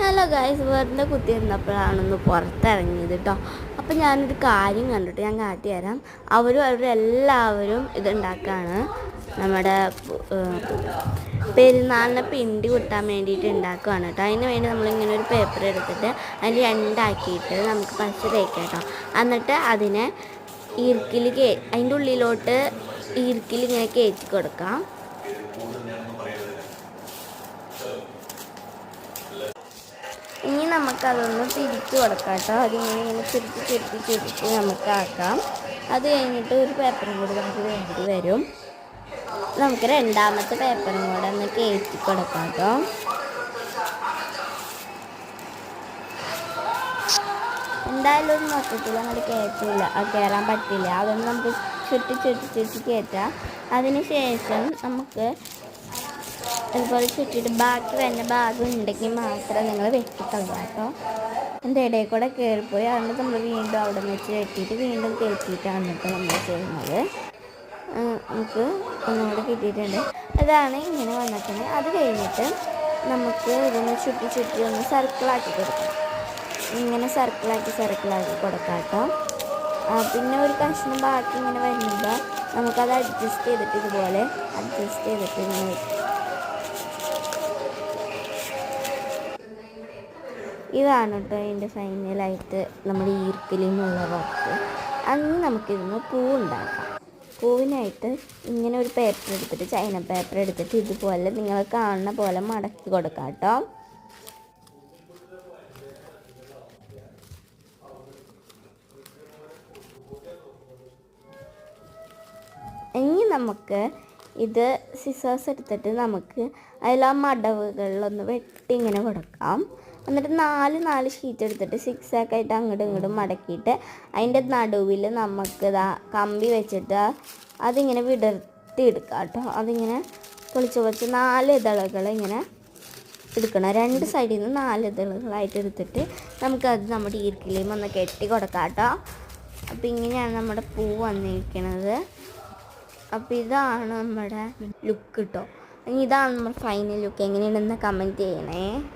Hello guys വെറുതെ കുത്തി നിന്നപ്പോഴാണൊന്ന് പുറത്തിറങ്ങിയത് കേട്ടോ അപ്പം ഞാനൊരു കാര്യം കണ്ടിട്ട് ഞാൻ കാട്ടി തരാം അവരും അവരെല്ലാവരും ഇതുണ്ടാക്കുകയാണ് നമ്മുടെ പെരുന്നാളിനെ പിണ്ടി കുത്താൻ വേണ്ടിയിട്ട് ഉണ്ടാക്കുകയാണ് കേട്ടോ അതിന് വേണ്ടി നമ്മളിങ്ങനെ ഒരു പേപ്പർ എടുത്തിട്ട് അതിൽ രണ്ടാക്കിയിട്ട് നമുക്ക് പശ തേക്കാം കേട്ടോ എന്നിട്ട് അതിനെ ഈർക്കിൽ കേ അതിന്റെ ഉള്ളിലോട്ട് ഈർക്കിൽ ഇങ്ങനെ കയറ്റി കൊടുക്കാം. നമുക്കതൊന്ന് തിരിച്ചു കൊടുക്കാം കേട്ടോ. അതിങ്ങനെ ഇങ്ങനെ ചുരുട്ടി ചുരുട്ടി നമുക്ക് ആക്കാം അത് കഴിഞ്ഞിട്ട് ഒരു പേപ്പറും കൂടി നമുക്ക് വേണ്ടി വരും. നമുക്ക് രണ്ടാമത്തെ പേപ്പറും കൂടെ ഒന്ന് കയറ്റി കൊടുക്കാം കേട്ടോ. എന്തായാലും ഒരു മൊത്തത്തിൽ അങ്ങോട്ട് കയറ്റില്ല കയറാൻ പറ്റില്ല. അതൊന്നും നമുക്ക് ചുറ്റി ചുറ്റി ചുറ്റി കയറ്റാം അതിന് ശേഷം നമുക്ക് അതുപോലെ ചുറ്റിയിട്ട് ബാക്കി വരുന്ന ഭാഗം ഉണ്ടെങ്കിൽ മാത്രം നിങ്ങൾ വെട്ടിക്കളയുക കേട്ടോ. എന്റെ ഇടയിൽ കൂടെ കയറിപ്പോയി. അതുകൊണ്ട് നമ്മൾ വീണ്ടും അവിടെ വെച്ച് വെട്ടിയിട്ട് വീണ്ടും കയറ്റിയിട്ടാണ് കേട്ടോ നമ്മൾ ചെയ്യുന്നത്. നമുക്ക് ഒന്നുകൂടെ കിട്ടിയിട്ടുണ്ട്. അതാണ് ഇങ്ങനെ വന്നിട്ടുണ്ട് അത് കഴിഞ്ഞിട്ട് നമുക്ക് ഇതൊന്ന് ചുറ്റി ചുറ്റി ഒന്ന് സർക്കിളാക്കി കൊടുക്കാം. ഇങ്ങനെ സർക്കിളാക്കി സർക്കിളാക്കി കൊടുക്കാം കേട്ടോ. പിന്നെ ഒരു കഷ്ണം ബാക്കി ഇങ്ങനെ വരുമ്പോൾ നമുക്കത് അഡ്ജസ്റ്റ് ചെയ്തിട്ട് ഇതുപോലെ അഡ്ജസ്റ്റ് ചെയ്തിട്ട് ഇങ്ങനെ ഇതാണ് കേട്ടോ അതിന്റെ ഫൈനലായിട്ട് നമ്മുടെ ഈർക്കിലിൽ നിന്നുള്ള വർക്ക്. അന്ന് നമുക്കിരുന്ന് പൂ ഉണ്ടാക്കാം. പൂവിനായിട്ട് ഇങ്ങനെ ഒരു പേപ്പർ എടുത്തിട്ട് ചൈന പേപ്പർ എടുത്തിട്ട് ഇതുപോലെ നിങ്ങൾ കാണുന്ന പോലെ മടക്കി കൊടുക്കാം കേട്ടോ ഇനി നമുക്ക് ഇത് സിസേഴ്സ് എടുത്തിട്ട് നമുക്ക് അതിൽ ആ മടവുകളിലൊന്ന് വെട്ടി ഇങ്ങനെ കൊടുക്കാം. എന്നിട്ട് നാല് നാല് ഷീറ്റ് എടുത്തിട്ട് സിക്സ് ആയിട്ട് അങ്ങോട്ടും ഇങ്ങോട്ടും മടക്കിയിട്ട് അതിന്റെ നടുവിൽ നമുക്ക് ഇതാ കമ്പി വെച്ചിട്ട് അതിങ്ങനെ വിടർത്തി എടുക്കാം കേട്ടോ. അതിങ്ങനെ പൊളിച്ച് പൊളിച്ച് നാല് ഇതളുകൾ ഇങ്ങനെ എടുക്കണം. രണ്ട് സൈഡിൽ നിന്ന് നാല് ഇതളുകളായിട്ട് എടുത്തിട്ട് നമുക്കത് നമ്മുടെ ഈർക്കിലേയും ഒന്ന് കെട്ടി കൊടുക്കാം കേട്ടോ. അപ്പം ഇങ്ങനെയാണ് നമ്മുടെ പൂ വന്നിരിക്കുന്നത് അപ്പോൾ ഇതാണ് നമ്മുടെ ലുക്ക് കേട്ടോ ഇനി ഇതാണ് നമ്മുടെ ഫൈനൽ ലുക്ക് എങ്ങനെയുണ്ടെന്ന് കമന്റ് ചെയ്യണേ.